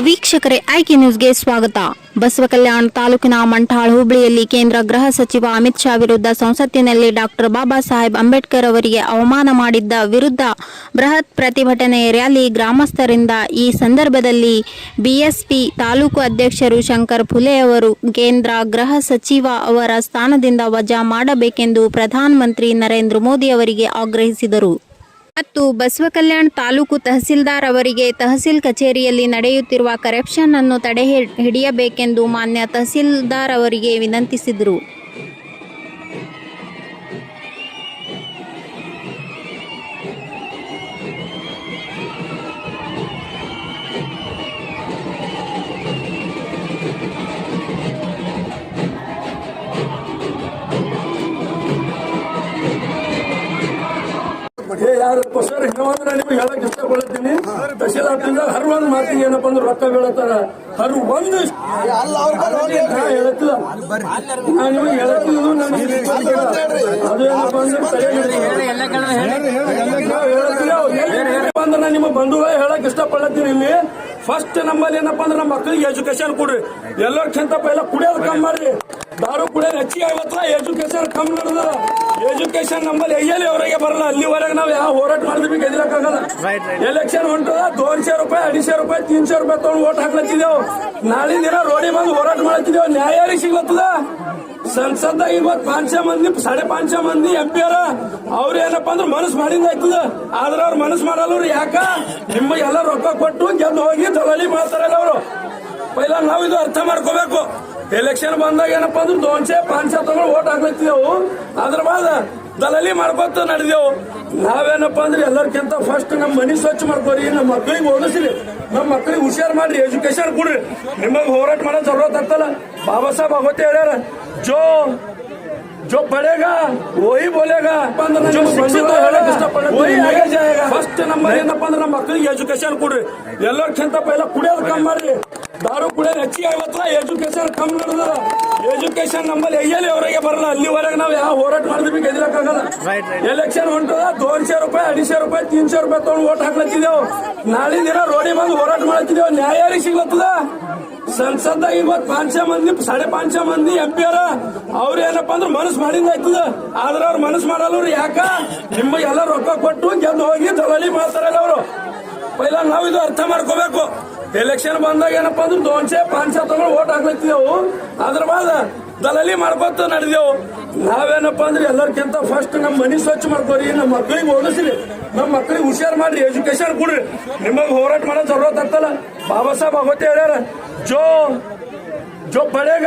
ವೀಕ್ಷಕರೇ, ಆಯ್ಕೆ ನ್ಯೂಸ್ಗೆ ಸ್ವಾಗತ. ಬಸವ ಕಲ್ಯಾಣ ತಾಲೂಕಿನ ಮಂಠಾಳ್ ಹುಬ್ಳಿಯಲ್ಲಿ ಕೇಂದ್ರ ಗೃಹ ಸಚಿವ ಅಮಿತ್ ಶಾ ವಿರುದ್ಧ ಸಂಸತ್ತಿನಲ್ಲಿ ಡಾಕ್ಟರ್ ಬಾಬಾ ಸಾಹೇಬ್ ಅಂಬೇಡ್ಕರ್ ಅವರಿಗೆ ಅವಮಾನ ಮಾಡಿದ್ದ ವಿರುದ್ಧ ಬೃಹತ್ ಪ್ರತಿಭಟನೆ ರ್ಯಾಲಿ ಗ್ರಾಮಸ್ಥರಿಂದ ಈ ಸಂದರ್ಭದಲ್ಲಿ ಬಿಎಸ್ಪಿ ತಾಲೂಕು ಅಧ್ಯಕ್ಷರು ಶಂಕರ್ ಫುಲೆ ಅವರು ಕೇಂದ್ರ ಗೃಹ ಸಚಿವ ಅವರ ಸ್ಥಾನದಿಂದ ವಜಾ ಮಾಡಬೇಕೆಂದು ಪ್ರಧಾನಮಂತ್ರಿ ನರೇಂದ್ರ ಮೋದಿ ಅವರಿಗೆ ಆಗ್ರಹಿಸಿದರು. ಮತ್ತು ಬಸವ ಕಲ್ಯಾಣ ತಾಲೂಕು ತಹಸೀಲ್ದಾರ್ ಅವರಿಗೆ ತಹಸೀಲ್ ಕಚೇರಿಯಲ್ಲಿ ನಡೆಯುತ್ತಿರುವ ಕರಪ್ಷನ್ ಅನ್ನು ತಡೆ ಹಿಡಿಯಬೇಕೆಂದು ಮಾನ್ಯ ತಹಸೀಲ್ದಾರ್ ಅವರಿಗೆ ವಿನಂತಿಸಿದರು. ಯಾರು ಸರ್ ಹಿಂಗಂದ್ರೆ ನಿಮ್ಗೆ ಹೇಳಕ್ ಇಷ್ಟಪಡ್ತೀನಿ ತಹಶೀಲ್ದಾರ್ದಿಂದ ಹರ್ ಒಂದ್ ಮಾತಿಗೆ ಏನಪ್ಪ ಅಂದ್ರೆ ರೊಕ್ಕ ಬೀಳತ್ತಾರ ಹರ್ ಒಂದು ಹೇಳತ್ತಿಲ್ಲ ನಾ ನಿಮಗೆ ಹೇಳತ್ತಿಲ್ಲ ಇದು ನನಗೆ. ಅದು ಏನಪ್ಪ ಅಂದ್ರೆ ತಲೆಗೆ ನಾವ್ ಹೇಳತ್ತಿಲ್ಲ, ಅವ್ರು ಎಲ್ಲಿ ಏನಪ್ಪ ಅಂದ್ರೆ ನಾ ನಿಮ್ಮ ಬಂಧು ಹೇಳಕ್ ಇಷ್ಟಪಡ್ತೀನಿ ಇಲ್ಲಿ. ಫಸ್ಟ್ ನಮ್ಮಲ್ಲಿ ಏನಪ್ಪ ಅಂದ್ರೆ ನಮ್ಮ ಮಕ್ಕಳಿಗೆ ಎಜುಕೇಶನ್ ಕೊಡ್ರಿ. ಎಲ್ಲರಿಗಿಂತ ಪೈಲ ಕುಡಿಯೋದು ಕಮ್ಮಿ ಮಾಡ್ರಿ. ದಾರು ಕುಡಿಯೋದು ಹೆಚ್ಚಿಗೆ ಆಗತ್ತ? ಎಜುಕೇಶನ್ ಕಮ್ಮಿ ನಡೆದ ಎಜುಕೇಶನ್ ನಮ್ಮಲ್ಲಿ ಎಲ್ಲಿ ಅವರಿಗೆ ಬರಲ್ಲ? ಅಲ್ಲಿವರೆಗೆ ನಾವು ಯಾವ ಹೋರಾಟ ಮಾಡಿದ್ವಿ ಗೆದಿಲಕ್ಕಾಗಲ್ಲ ಎಲೆಕ್ಷನ್ ಹೊಂಟದ ದೋನ್ಶೆ ರೂಪಾಯಿ ಅಡಿಶೆ ರೂಪಾಯಿ ತೀನ್ಶೆ ರೂಪಾಯಿ ತಗೊಂಡು ಓಟ್ ಹಾಕ್ಲತ್ತಿದ್ದೇವು. ನಾಳೆ ದಿನ ರೋಡಿ ಬಂದು ಹೋರಾಟ ಮಾಡತ್ತಿದ್ದೇವು ನ್ಯಾಯ ಸಿಗ್ಲತ್ತದ? ಸಂಸದ ಇವತ್ ಪಾಂಚ ಮಂದಿ ಸಾಡೆ ಪಾಂಚ ಮಂದಿ ಎಂ ಪಿ ಅವರ ಅವ್ರ ಏನಪ್ಪ ಅಂದ್ರೆ ಮನಸ್ಸು ಮಾಡಿಂದ ಆಯ್ತದ ಆದ್ರ ಅವ್ರ ಮನಸ್ಸು ಮಾಡಲ್ಲ ಯಾಕ? ನಿಮಗೆ ಎಲ್ಲ ರೊಕ್ಕ ಕೊಟ್ಟು ಗೆದ್ದು ಹೋಗಿ ದಲಾಲಿ ಮಾಡ್ತಾರಲ್ಲ ಅವರು. ಪೈಲ ನಾವು ಇದು ಅರ್ಥ ಮಾಡ್ಕೋಬೇಕು. ಎಲೆಕ್ಷನ್ ಬಂದಾಗ ಏನಪ್ಪ ಅಂದ್ರೆ ದೋನ್ಸೆ ಪಾನ್ಶೆ ತಗೊಂಡು ಓಟ್ ಹಾಕ್ಲತ್ತಿದೆವು ಅದ್ರ ಬಾದ ದಲಲಿ ಮಾಡ್ಕೊತ ನಡೆದೆವು. ನಾವೇನಪ್ಪ ಅಂದ್ರೆ ಎಲ್ಲರಿಗಿಂತ ಫಸ್ಟ್ ನಮ್ಮ ಮನೆ ಸ್ವಚ್ಛ ಮಾಡ್ಕೋರಿ ನಮ್ಮ ಮಕ್ಳಿಗೆ ಓದಿಸ್ರಿ. ನಮ್ಮ ಮಕ್ಳಿಗೆ ಹುಷಾರು ಮಾಡ್ರಿ ಎಜುಕೇಶನ್ ಕೊಡ್ರಿ. ನಿಮಗೆ ಹೋರಾಟ ಮಾಡೋ ಜರೂರತ್ ಆಗ್ತಲ್ಲ. ಬಾಬಾ ಸಾಹೇಬ್ ಆಗೋತೆ ಹೇಳ್ಯಾರ. ಜೋ ಜೋ पढ़ेगा ಓಯಿ ಬೋಲೆಗ. ಫಸ್ಟ್ ನಮ್ಮ ಏನಪ್ಪ ಅಂದ್ರೆ ನಮ್ಮ ಮಕ್ಳಿಗೆ ಎಜುಕೇಶನ್ ಕೊಡ್ರಿ. ಎಲ್ಲರಿಗಿಂತ ಪೈಲ ಕುಡಿಯೋದು ಕಮ್ಮಿ ಮಾಡ್ರಿ. ದಾರು ಕುಡಿಯೋದು ಹೆಚ್ಚಿಗೆ ಆಗತ್ತ ಎಜುಕೇಶನ್ ಕಮ್ಮಿ ನಡೆದ ಎಜುಕೇಶನ್ ನಮ್ಮಲ್ಲಿ ಎಲ್ಲಿ ಅವರಿಗೆ ಬರಲ್ಲ? ಅಲ್ಲಿವರೆಗೆ ನಾವು ಯಾವ ಹೋರಾಟ ಮಾಡಿದ್ವಿ ಗೆದಿಲಕ್ಕಾಗಲ್ಲ ಎಲೆಕ್ಷನ್ ಹೊಂಟದ ದೋನ್ಶೆ ರೂಪಾಯಿ ಅಡಿಶೆ ರೂಪಾಯಿ ತೀನ್ಶೆ ರೂಪಾಯಿ ತಗೊಂಡು ಓಟ್ ಹಾಕ್ಲತ್ತಿದ್ದೇವು. ನಾಳೆ ದಿನ ರೋಡಿ ಬಂದು ಹೋರಾಟ ಮಾಡತ್ತಿದ್ದೇವು ನ್ಯಾಯ ಸಿಗ್ಲತ್ತದ. ಸಂಸದ ಇವತ್ ಪಾಂಚ ಮಂದಿ ಸಾಡೆ ಪಾಂಚ ಮಂದಿ ಎಂ ಪಿ ಅವರ ಅವ್ರ ಏನಪ್ಪ ಅಂದ್ರೆ ಮನಸ್ಸು ಮಾಡಿಂದ ಆಯ್ತದ. ಆದ್ರೆ ಅವ್ರ ಮನಸ್ಸು ಮಾಡಲ್ಲ ಯಾಕ? ನಿಮಗೆ ಎಲ್ಲ ರೊಕ್ಕ ಕೊಟ್ಟು ಗೆದ್ದು ಹೋಗಿ ದಲಾಲಿ ಮಾಡ್ತಾರಲ್ಲ ಅವರು. ಪೈಲ ನಾವು ಇದು ಅರ್ಥ ಮಾಡ್ಕೋಬೇಕು. ಎಲೆಕ್ಷನ್ ಬಂದಾಗ ಏನಪ್ಪ ಅಂದ್ರೆ ದೋನ್ಶೆ ಪಾಂಚ ತಗೊಂಡು ಓಟ್ ಹಾಕ್ಲತ್ತಿದೆವು ಅದ್ರ ಬಾದ ದಲಲಿ ಮಾಡ್ಕೊತ ನಡೆದೆವು. ನಾವೇನಪ್ಪ ಅಂದ್ರೆ ಎಲ್ಲರಿಗಿಂತ ಫಸ್ಟ್ ನಮ್ಮ ಮನೆ ಸ್ವಚ್ಛ ಮಾಡ್ಕೋರಿ ನಮ್ಮ ಮಕ್ಕಳಿಗೆ ಓದಿಸ್ರಿ ನಮ್ಮ ಮಕ್ಳಿಗೆ ಹುಷಾರ್ ಮಾಡ್ರಿ ಎಜುಕೇಶನ್ ಕೊಡ್ರಿ. ನಿಮಗೆ ಹೋರಾಟ ಮಾಡೋ ಜರೂರತ್ ಆಗ್ತಲ್ಲ. ಬಾಬಾ ಸಾಹೇಬ್ ಅವತ್ತೇ ಹೇಳ್ಯಾರ. ಜೋ ಜೋ ಬಳೆಗ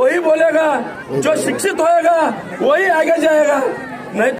ಓಯಿ ಬೋಲೆಗ ಜೋ ಶಿಕ್ಷಿತ होएगा ಓಯಿ आगे ಜಾಯಗ.